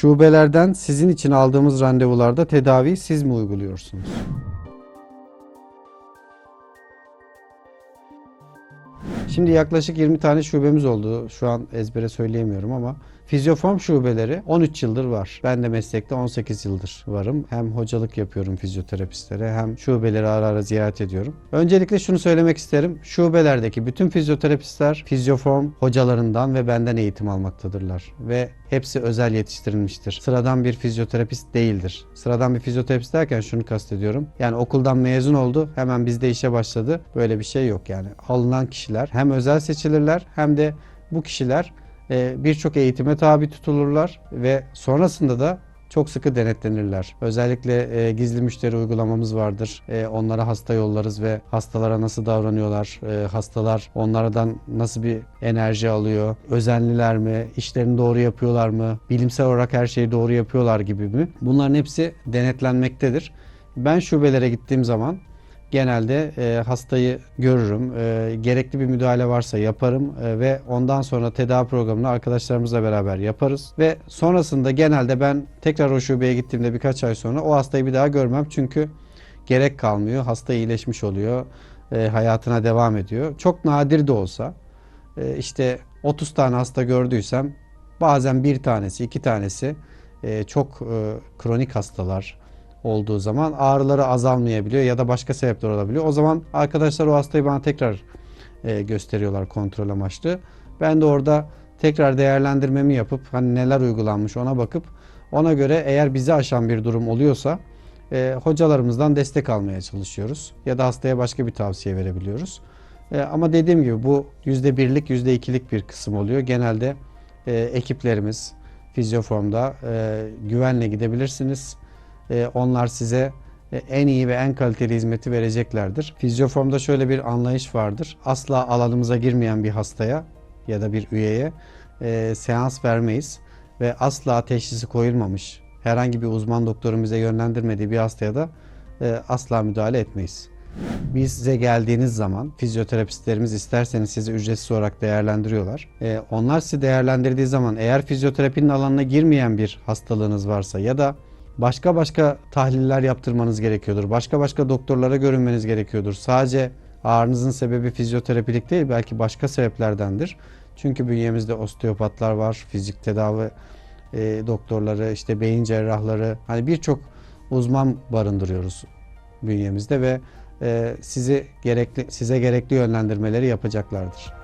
Şubelerden sizin için aldığımız randevularda tedaviyi siz mi uyguluyorsunuz? Şimdi yaklaşık 20 tane şubemiz oldu. Şu an ezbere söyleyemiyorum ama fizyoform şubeleri 13 yıldır var. Ben de meslekte 18 yıldır varım. Hem hocalık yapıyorum fizyoterapistlere hem şubeleri ara ara ziyaret ediyorum. Öncelikle şunu söylemek isterim. Şubelerdeki bütün fizyoterapistler fizyoform hocalarından ve benden eğitim almaktadırlar. Ve hepsi özel yetiştirilmiştir. Sıradan bir fizyoterapist değildir. Sıradan bir fizyoterapist derken şunu kastediyorum. Yani okuldan mezun oldu hemen bizde işe başladı. Böyle bir şey yok yani. Alınan kişiler hem özel seçilirler hem de bu kişiler birçok eğitime tabi tutulurlar ve sonrasında da çok sıkı denetlenirler. Özellikle e, gizli müşteri uygulamamız vardır. E, onlara hasta yollarız ve hastalara nasıl davranıyorlar, e, hastalar onlardan nasıl bir enerji alıyor, özenliler mi, işlerini doğru yapıyorlar mı, bilimsel olarak her şeyi doğru yapıyorlar gibi mi? Bunların hepsi denetlenmektedir. Ben şubelere gittiğim zaman genelde e, hastayı görürüm. E, gerekli bir müdahale varsa yaparım e, ve ondan sonra tedavi programını arkadaşlarımızla beraber yaparız. Ve sonrasında genelde ben tekrar o şubeye gittiğimde birkaç ay sonra o hastayı bir daha görmem. Çünkü gerek kalmıyor. Hasta iyileşmiş oluyor. e, hayatına devam ediyor. Çok nadir de olsa e, işte 30 tane hasta gördüysem bazen bir tanesi, iki tanesi e, çok e, kronik hastalar, olduğu zaman ağrıları azalmayabiliyor ya da başka sebepler olabiliyor. O zaman arkadaşlar o hastayı bana tekrar e, gösteriyorlar kontrol amaçlı. Ben de orada tekrar değerlendirmemi yapıp hani neler uygulanmış ona bakıp ona göre eğer bizi aşan bir durum oluyorsa e, hocalarımızdan destek almaya çalışıyoruz. Ya da hastaya başka bir tavsiye verebiliyoruz. E, ama dediğim gibi bu %1'lik %2'lik bir kısım oluyor. Genelde e, ekiplerimiz fizyoformda e, güvenle gidebilirsiniz. E, onlar size e, en iyi ve en kaliteli hizmeti vereceklerdir. Fizyoformda şöyle bir anlayış vardır. Asla alanımıza girmeyen bir hastaya ya da bir üyeye e, seans vermeyiz ve asla teşhisi koyulmamış herhangi bir uzman doktorun bize yönlendirmediği bir hastaya da e, asla müdahale etmeyiz. Bize geldiğiniz zaman fizyoterapistlerimiz isterseniz sizi ücretsiz olarak değerlendiriyorlar. E, onlar sizi değerlendirdiği zaman eğer fizyoterapinin alanına girmeyen bir hastalığınız varsa ya da başka başka tahliller yaptırmanız gerekiyordur. Başka başka doktorlara görünmeniz gerekiyordur. Sadece ağrınızın sebebi fizyoterapilik değil belki başka sebeplerdendir. Çünkü bünyemizde osteopatlar var, fizik tedavi e, doktorları, işte beyin cerrahları, hani birçok uzman barındırıyoruz bünyemizde ve e, sizi gerekli size gerekli yönlendirmeleri yapacaklardır.